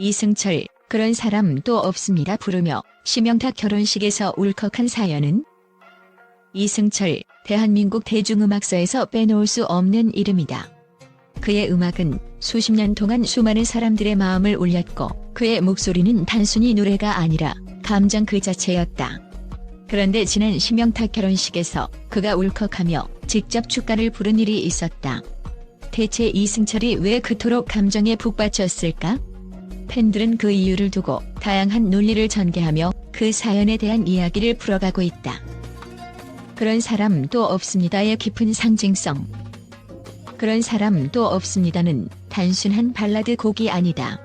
이승철, 그런 사람 또 없습니다 부르며 심영탁 결혼식에서 울컥한 사연은 이승철, 대한민국 대중음악사에서 빼놓을 수 없는 이름이다. 그의 음악은 수십 년 동안 수많은 사람들의 마음을 울렸고 그의 목소리는 단순히 노래가 아니라 감정 그 자체였다. 그런데 지난 심영탁 결혼식에서 그가 울컥하며 직접 축가를 부른 일이 있었다. 대체 이승철이 왜 그토록 감정에 북받쳤을까? 팬들은 그 이유를 두고 다양한 논리를 전개하며 그 사연에 대한 이야기를 풀어가고 있다. 그런 사람 또 없습니다의 깊은 상징성. 그런 사람 또 없습니다는 단순한 발라드 곡이 아니다.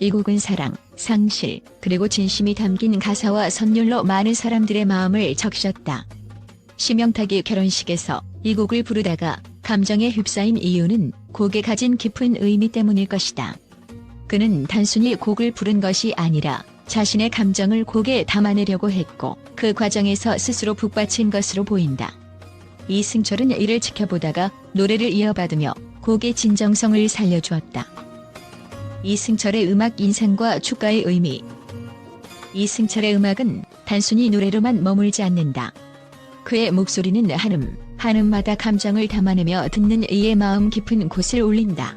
이 곡은 사랑, 상실, 그리고 진심이 담긴 가사와 선율로 많은 사람들의 마음을 적셨다. 심영탁이 결혼식에서 이 곡을 부르다가 감정에 휩싸인 이유는 곡에 가진 깊은 의미 때문일 것이다. 그는 단순히 곡을 부른 것이 아니라 자신의 감정을 곡에 담아내려고 했고 그 과정에서 스스로 북받친 것으로 보인다. 이승철은 이를 지켜보다가 노래를 이어받으며 곡의 진정성을 살려주었다. 이승철의 음악 인생과 축가의 의미 이승철의 음악은 단순히 노래로만 머물지 않는다. 그의 목소리는 한음, 한음마다 감정을 담아내며 듣는 이의 마음 깊은 곳을 울린다.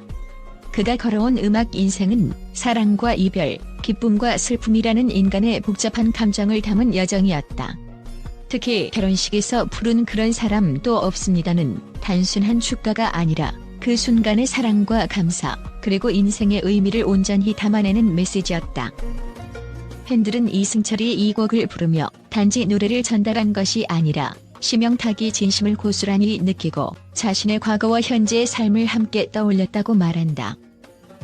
그가 걸어온 음악 인생은 사랑과 이별, 기쁨과 슬픔이라는 인간의 복잡한 감정을 담은 여정이었다. 특히 결혼식에서 부른 그런 사람 또 없습니다는 단순한 축가가 아니라 그 순간의 사랑과 감사, 그리고 인생의 의미를 온전히 담아내는 메시지였다. 팬들은 이승철이 이 곡을 부르며 단지 노래를 전달한 것이 아니라 심영탁이 진심을 고스란히 느끼고 자신의 과거와 현재의 삶을 함께 떠올렸다고 말한다.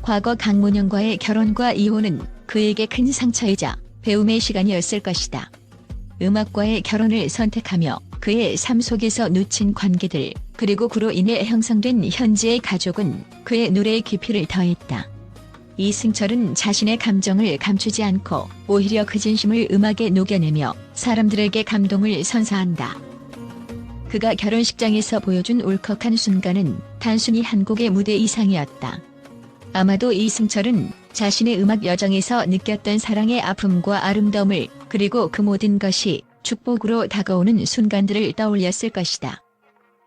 과거 강문영과의 결혼과 이혼은 그에게 큰 상처이자 배움의 시간이었을 것이다. 음악과의 결혼을 선택하며 그의 삶 속에서 놓친 관계들, 그리고 그로 인해 형성된 현재의 가족은 그의 노래의 깊이를 더했다. 이승철은 자신의 감정을 감추지 않고 오히려 그 진심을 음악에 녹여내며 사람들에게 감동을 선사한다. 그가 결혼식장에서 보여준 울컥한 순간은 단순히 한 곡의 무대 이상이었다. 아마도 이승철은 자신의 음악 여정에서 느꼈던 사랑의 아픔과 아름다움을 그리고 그 모든 것이 축복으로 다가오는 순간들을 떠올렸을 것이다.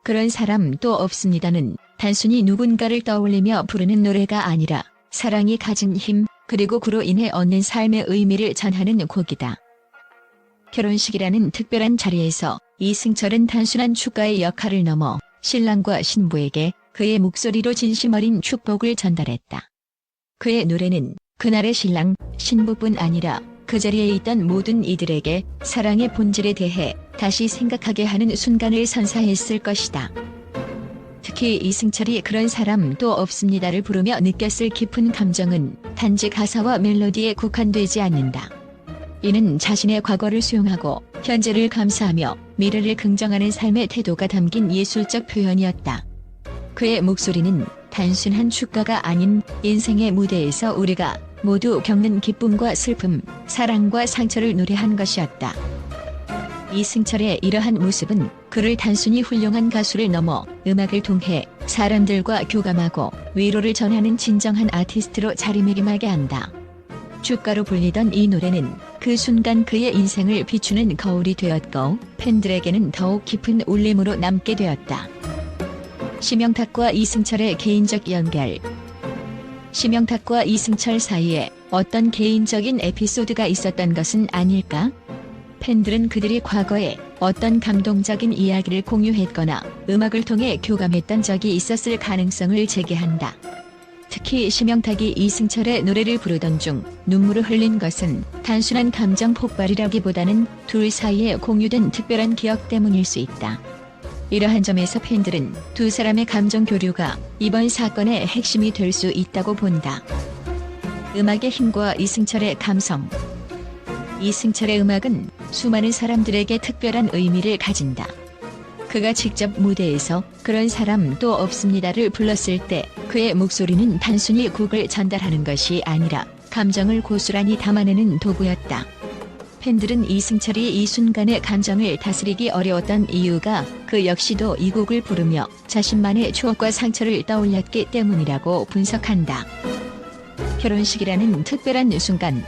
그런 사람 또 없습니다는 단순히 누군가를 떠올리며 부르는 노래가 아니라 사랑이 가진 힘 그리고 그로 인해 얻는 삶의 의미를 전하는 곡이다. 결혼식이라는 특별한 자리에서 이승철은 단순한 축가의 역할을 넘어 신랑과 신부에게 그의 목소리로 진심 어린 축복을 전달했다. 그의 노래는 그날의 신랑, 신부뿐 아니라 그 자리에 있던 모든 이들에게 사랑의 본질에 대해 다시 생각하게 하는 순간을 선사했을 것이다. 특히 이승철이 그런 사람 또 없습니다를 부르며 느꼈을 깊은 감정은 단지 가사와 멜로디에 국한되지 않는다. 이는 자신의 과거를 수용하고 현재를 감사하며 미래를 긍정하는 삶의 태도가 담긴 예술적 표현이었다. 그의 목소리는 단순한 축가가 아닌 인생의 무대에서 우리가 모두 겪는 기쁨과 슬픔, 사랑과 상처를 노래한 것이었다. 이승철의 이러한 모습은 그를 단순히 훌륭한 가수를 넘어 음악을 통해 사람들과 교감하고 위로를 전하는 진정한 아티스트로 자리매김하게 한다. 축가로 불리던 이 노래는 그 순간 그의 인생을 비추는 거울이 되었고 팬들에게는 더욱 깊은 울림으로 남게 되었다. 심영탁과 이승철의 개인적 연결 심영탁과 이승철 사이에 어떤 개인적인 에피소드가 있었던 것은 아닐까? 팬들은 그들이 과거에 어떤 감동적인 이야기를 공유했거나 음악을 통해 교감했던 적이 있었을 가능성을 제기한다. 특히 심영탁이 이승철의 노래를 부르던 중 눈물을 흘린 것은 단순한 감정 폭발이라기보다는 둘 사이에 공유된 특별한 기억 때문일 수 있다. 이러한 점에서 팬들은 두 사람의 감정 교류가 이번 사건의 핵심이 될 수 있다고 본다. 음악의 힘과 이승철의 감성. 이승철의 음악은 수많은 사람들에게 특별한 의미를 가진다. 그가 직접 무대에서 그런 사람 또 없습니다를 불렀을 때 그의 목소리는 단순히 곡을 전달하는 것이 아니라 감정을 고스란히 담아내는 도구였다. 팬들은 이승철이 이 순간의 감정을 다스리기 어려웠던 이유가 그 역시도 이 곡을 부르며 자신만의 추억과 상처를 떠올렸기 때문이라고 분석한다. 결혼식이라는 특별한 순간.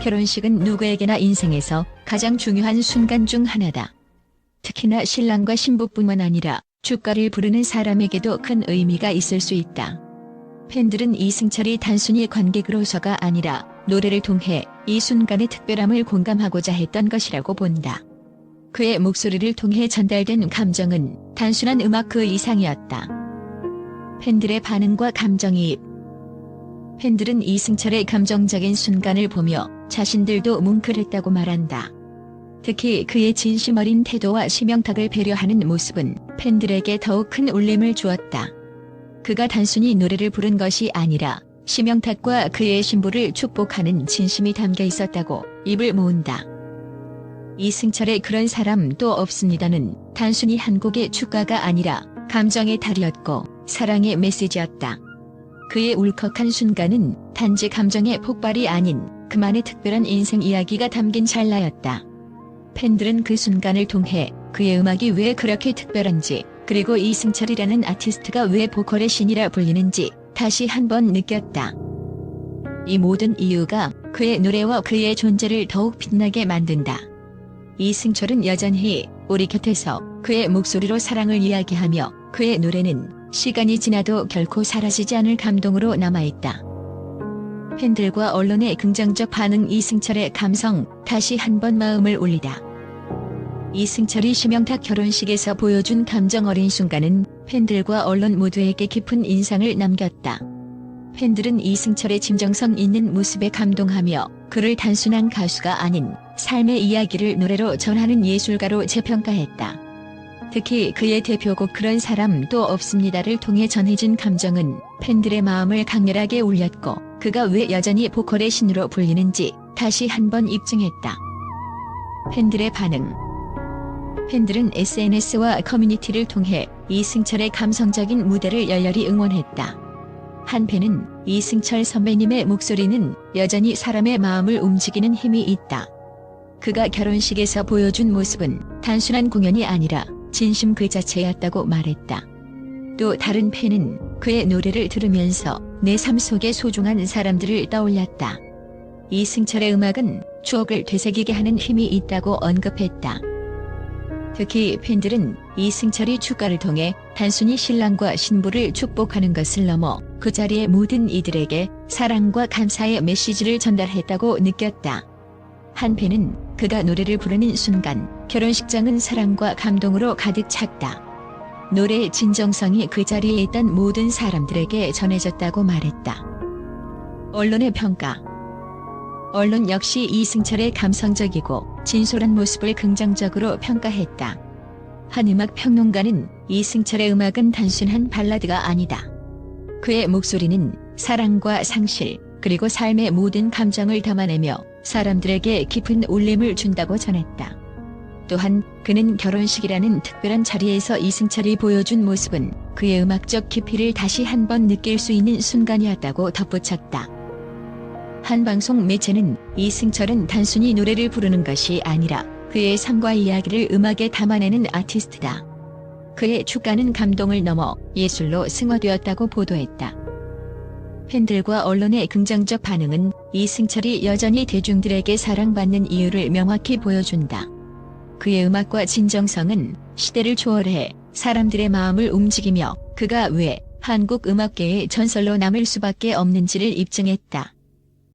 결혼식은 누구에게나 인생에서 가장 중요한 순간 중 하나다. 특히나 신랑과 신부뿐만 아니라 축가를 부르는 사람에게도 큰 의미가 있을 수 있다. 팬들은 이승철이 단순히 관객으로서가 아니라 노래를 통해 이 순간의 특별함을 공감하고자 했던 것이라고 본다. 그의 목소리를 통해 전달된 감정은 단순한 음악 그 이상이었다. 팬들의 반응과 감정이입. 팬들은 이승철의 감정적인 순간을 보며 자신들도 뭉클했다고 말한다. 특히 그의 진심 어린 태도와 심영탁을 배려하는 모습은 팬들에게 더욱 큰 울림을 주었다. 그가 단순히 노래를 부른 것이 아니라 심영탁과 그의 신부를 축복하는 진심이 담겨 있었다고 입을 모은다. 이승철의 그런 사람 또 없습니다는 단순히 한 곡의 축가가 아니라 감정의 달이었고 사랑의 메시지였다. 그의 울컥한 순간은 단지 감정의 폭발이 아닌 그만의 특별한 인생 이야기가 담긴 찰나였다. 팬들은 그 순간을 통해 그의 음악이 왜 그렇게 특별한지 그리고 이승철이라는 아티스트가 왜 보컬의 신이라 불리는지 다시 한번 느꼈다. 이 모든 이유가 그의 노래와 그의 존재를 더욱 빛나게 만든다. 이승철은 여전히 우리 곁에서 그의 목소리로 사랑을 이야기하며 그의 노래는 시간이 지나도 결코 사라지지 않을 감동으로 남아있다. 팬들과 언론의 긍정적 반응 이승철의 감성 다시 한번 마음을 울리다. 이승철이 심영탁 결혼식에서 보여준 감정 어린 순간은 팬들과 언론 모두에게 깊은 인상을 남겼다. 팬들은 이승철의 진정성 있는 모습에 감동하며 그를 단순한 가수가 아닌 삶의 이야기를 노래로 전하는 예술가로 재평가했다. 특히 그의 대표곡 그런 사람 또 없습니다를 통해 전해진 감정은 팬들의 마음을 강렬하게 울렸고 그가 왜 여전히 보컬의 신으로 불리는지 다시 한번 입증했다. 팬들의 반응 팬들은 SNS와 커뮤니티를 통해 이승철의 감성적인 무대를 열렬히 응원했다. 한 팬은 이승철 선배님의 목소리는 여전히 사람의 마음을 움직이는 힘이 있다. 그가 결혼식에서 보여준 모습은 단순한 공연이 아니라 진심 그 자체였다고 말했다. 또 다른 팬은 그의 노래를 들으면서 내 삶 속의 소중한 사람들을 떠올렸다. 이승철의 음악은 추억을 되새기게 하는 힘이 있다고 언급했다. 특히 팬들은 이승철이 축가를 통해 단순히 신랑과 신부를 축복하는 것을 넘어 그 자리의 모든 이들에게 사랑과 감사의 메시지를 전달했다고 느꼈다. 한 팬은 그가 노래를 부르는 순간 결혼식장은 사랑과 감동으로 가득 찼다. 노래의 진정성이 그 자리에 있던 모든 사람들에게 전해졌다고 말했다. 언론의 평가 언론 역시 이승철의 감성적이고 진솔한 모습을 긍정적으로 평가했다. 한 음악 평론가는 이승철의 음악은 단순한 발라드가 아니다. 그의 목소리는 사랑과 상실, 그리고 삶의 모든 감정을 담아내며 사람들에게 깊은 울림을 준다고 전했다. 또한 그는 결혼식이라는 특별한 자리에서 이승철이 보여준 모습은 그의 음악적 깊이를 다시 한번 느낄 수 있는 순간이었다고 덧붙였다. 한 방송 매체는 이승철은 단순히 노래를 부르는 것이 아니라 그의 삶과 이야기를 음악에 담아내는 아티스트다. 그의 축가는 감동을 넘어 예술로 승화되었다고 보도했다. 팬들과 언론의 긍정적 반응은 이승철이 여전히 대중들에게 사랑받는 이유를 명확히 보여준다. 그의 음악과 진정성은 시대를 초월해 사람들의 마음을 움직이며 그가 왜 한국 음악계의 전설로 남을 수밖에 없는지를 입증했다.